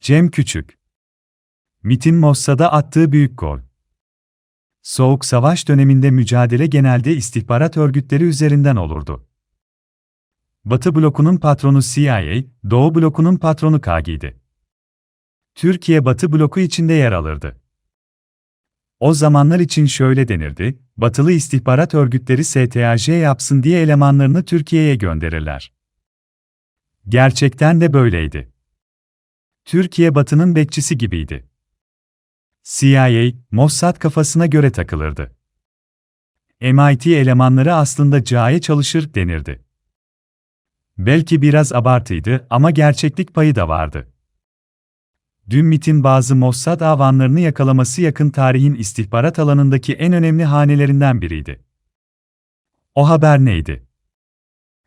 Cem Küçük MIT'in Mossad'a attığı büyük gol. Soğuk Savaş döneminde mücadele genelde istihbarat örgütleri üzerinden olurdu. Batı blokunun patronu CIA, Doğu blokunun patronu KGB'di. Türkiye Batı bloku içinde yer alırdı. O zamanlar için şöyle denirdi, batılı istihbarat örgütleri STAJ yapsın diye elemanlarını Türkiye'ye gönderirler. Gerçekten de böyleydi. Türkiye Batı'nın bekçisi gibiydi. CIA, Mossad kafasına göre takılırdı. MIT elemanları aslında CA'ya çalışır denirdi. Belki biraz abartıydı ama gerçeklik payı da vardı. Dün MIT'in bazı Mossad avanlarını yakalaması yakın tarihin istihbarat alanındaki en önemli hanelerinden biriydi. O haber neydi?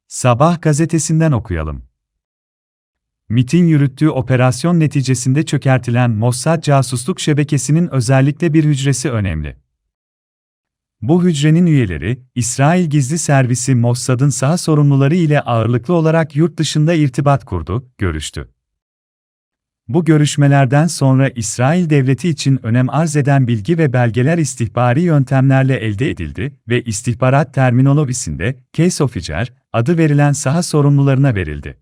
Sabah gazetesinden okuyalım. MIT'in yürüttüğü operasyon neticesinde çökertilen Mossad casusluk şebekesinin özellikle bir hücresi önemli. Bu hücrenin üyeleri, İsrail Gizli Servisi Mossad'ın saha sorumluları ile ağırlıklı olarak yurt dışında irtibat kurdu, görüştü. Bu görüşmelerden sonra İsrail devleti için önem arz eden bilgi ve belgeler istihbari yöntemlerle elde edildi ve istihbarat terminolojisinde case officer adı verilen saha sorumlularına verildi.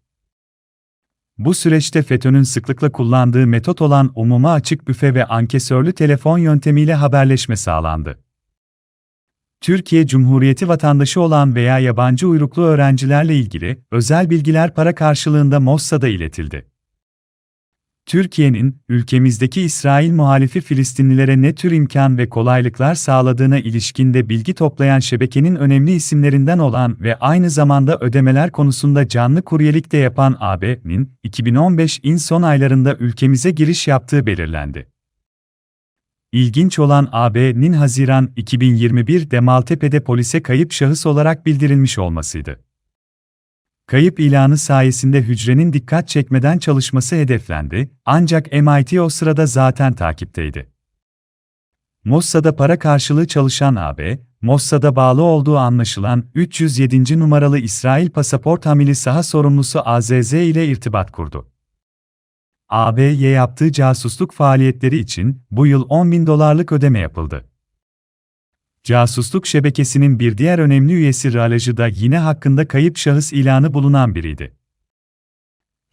Bu süreçte FETÖ'nün sıklıkla kullandığı metot olan umuma açık büfe ve ankesörlü telefon yöntemiyle haberleşme sağlandı. Türkiye Cumhuriyeti vatandaşı olan veya yabancı uyruklu öğrencilerle ilgili özel bilgiler para karşılığında Mossad'a iletildi. Türkiye'nin, ülkemizdeki İsrail muhalifi Filistinlilere ne tür imkan ve kolaylıklar sağladığına ilişkinde bilgi toplayan şebekenin önemli isimlerinden olan ve aynı zamanda ödemeler konusunda canlı kuryelik de yapan AB'nin, 2015'in son aylarında ülkemize giriş yaptığı belirlendi. İlginç olan AB'nin Haziran 2021'de Maltepe'de polise kayıp şahıs olarak bildirilmiş olmasıydı. Kayıp ilanı sayesinde hücrenin dikkat çekmeden çalışması hedeflendi, ancak MIT o sırada zaten takipteydi. Mossad'a para karşılığı çalışan AB, Mossad'a bağlı olduğu anlaşılan 307. numaralı İsrail pasaport hamili saha sorumlusu AZZ ile irtibat kurdu. AB'ye yaptığı casusluk faaliyetleri için bu yıl 10 bin dolarlık ödeme yapıldı. Casusluk şebekesinin bir diğer önemli üyesi Ralajı da yine hakkında kayıp şahıs ilanı bulunan biriydi.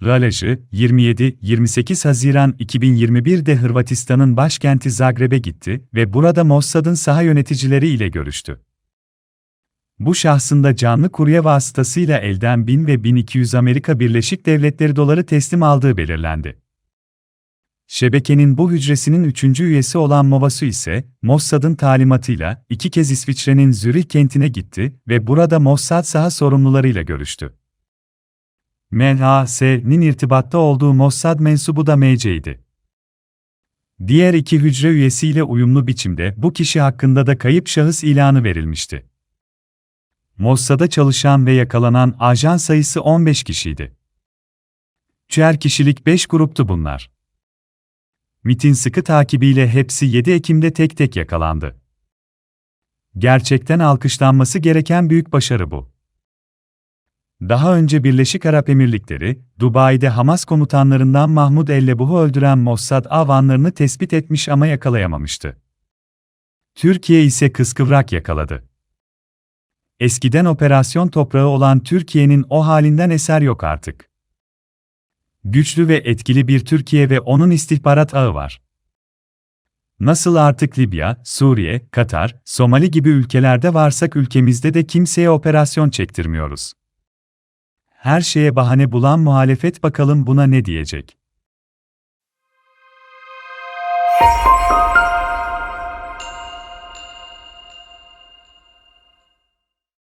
Ralajı, 27-28 Haziran 2021'de Hırvatistan'ın başkenti Zagreb'e gitti ve burada Mossad'ın saha yöneticileri ile görüştü. Bu şahsında canlı kurye vasıtasıyla elden 1000 ve 1200 Amerika Birleşik Devletleri doları teslim aldığı belirlendi. Şebekenin bu hücresinin üçüncü üyesi olan Movasu ise, Mossad'ın talimatıyla iki kez İsviçre'nin Zürih kentine gitti ve burada Mossad saha sorumlularıyla görüştü. MHS'nin irtibatta olduğu Mossad mensubu da MC'ydi. Diğer iki hücre üyesiyle uyumlu biçimde bu kişi hakkında da kayıp şahıs ilanı verilmişti. Mossad'a çalışan ve yakalanan ajan sayısı 15 kişiydi. Üçer kişilik 5 gruptu bunlar. MIT'in sıkı takibiyle hepsi 7 Ekim'de tek tek yakalandı. Gerçekten alkışlanması gereken büyük başarı bu. Daha önce Birleşik Arap Emirlikleri, Dubai'de Hamas komutanlarından Mahmud Ellebuh'u öldüren Mossad avanlarını tespit etmiş ama yakalayamamıştı. Türkiye ise kıskıvrak yakaladı. Eskiden operasyon toprağı olan Türkiye'nin o halinden eser yok artık güçlü ve etkili bir Türkiye ve onun istihbarat ağı var. Nasıl artık Libya, Suriye, Katar, Somali gibi ülkelerde varsak ülkemizde de kimseye operasyon çektirmiyoruz. Her şeye bahane bulan muhalefet bakalım buna ne diyecek?